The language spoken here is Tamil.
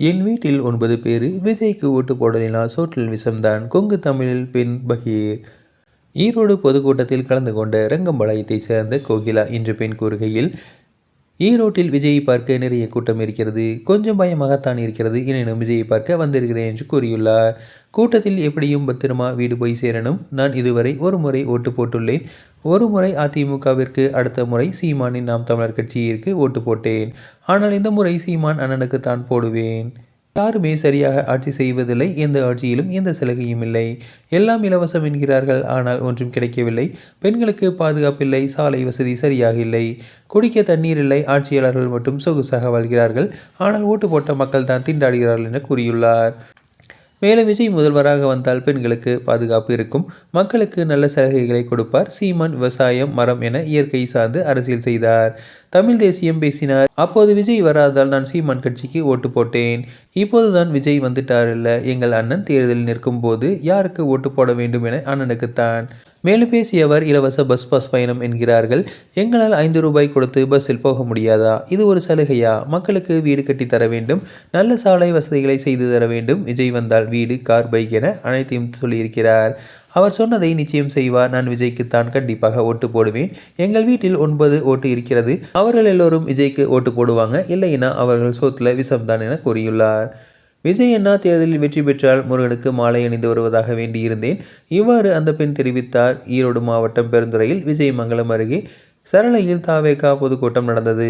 என் வீட்டில் ஒன்பது பேர் விஜய்க்கு ஓட்டு போடலினா சோற்றில் விஷம்தான் கொங்கு தமிழில் பெண் பகீர். ஈரோடு பொதுக்கூட்டத்தில் கலந்து கொண்ட ரங்கம்பாளையத்தைச் சேர்ந்த கோகிலா என்ற பெண் கூறுகையில் ஈரோட்டில் விஜயை பார்க்க நிறைய கூட்டம் இருக்கிறது. கொஞ்சம் பயமாகத்தான் இருக்கிறது. எனினும் விஜயை பார்க்க வந்திருக்கிறேன் என்று கூறியுள்ளார். கூட்டத்தில் எப்படியும் பத்திரமா வீடு போய் சேரணும். நான் இதுவரை ஒரு முறை ஓட்டு போட்டுள்ளேன் ஒரு முறை அதிமுகவிற்கு அடுத்த முறை சீமானின் நாம் தமிழர் கட்சியிற்கு ஓட்டு போட்டேன். ஆனால் இந்த முறை சீமான் அண்ணனுக்கு தான் போடுவேன். யாருமே சரியாக ஆட்சி செய்வதில்லை. எந்த ஆட்சியிலும் எந்த சலுகையும் இல்லை. எல்லாம் இலவசம் என்கிறார்கள். ஆனால் ஒன்றும் கிடைக்கவில்லை. பெண்களுக்கு பாதுகாப்பில்லை. சாலை வசதி சரியாக இல்லை. குடிக்க தண்ணீர் இல்லை. ஆட்சியாளர்கள் மட்டும் சொகுசாக வாழ்கிறார்கள். ஆனால் ஓட்டு போட்ட மக்கள் தான் திண்டாடுகிறார்கள் என கூறியுள்ளார். மேலும் விஜய் முதல்வராக வந்தால் பெண்களுக்கு பாதுகாப்பு இருக்கும். மக்களுக்கு நல்ல சலுகைகளை கொடுப்பார். சீமான் விவசாயம் மரம் என இயற்கை சார்ந்து அரசியல் செய்தார். தமிழ் தேசியம் பேசினார். அப்போது விஜய் வராதால் நான் சீமான் கட்சிக்கு ஓட்டு போட்டேன். இப்போதுதான் விஜய் வந்துட்டார் இல்ல எங்கள் அண்ணன் தேர்தலில் நிற்கும் போது யாருக்கு ஓட்டு போட வேண்டும் என அண்ணனுக்குத்தான். மேலும் பேசியவர் இலவச பஸ் பாஸ் பயணம் என்கிறார்கள். எங்களால் ஐந்து ரூபாய் கொடுத்து பஸ்ஸில் போக முடியாதா? இது ஒரு சலுகையா? மக்களுக்கு வீடு கட்டி தர வேண்டும். நல்ல சாலை வசதிகளை செய்து தர வேண்டும். விஜய் வந்தால் வீடு கார் பைக் என அனைத்தையும் சொல்லியிருக்கிறார். அவர் சொன்னதை நிச்சயம் செய்வார். நான் விஜய்க்கு தான் கண்டிப்பாக ஓட்டு போடுவேன். எங்கள் வீட்டில் ஒன்பது ஓட்டு இருக்கிறது. அவர்கள் எல்லோரும் விஜய்க்கு ஓட்டு போடுவாங்க. இல்லைன்னா அவர்கள் சோத்துல விஷம்தான் என கூறியுள்ளார். விஜய் அண்ணா தேர்தலில் வெற்றி பெற்றால் முருகனுக்கு மாலை அணிந்து வருவதாக வேண்டியிருந்தேன். இவ்வாறு அந்த பெண் தெரிவித்தார். ஈரோடு மாவட்டம் பெருந்துறையில் விஜயமங்கலம் அருகே சரளையில் தாவேகா பொதுக்கூட்டம் நடந்தது.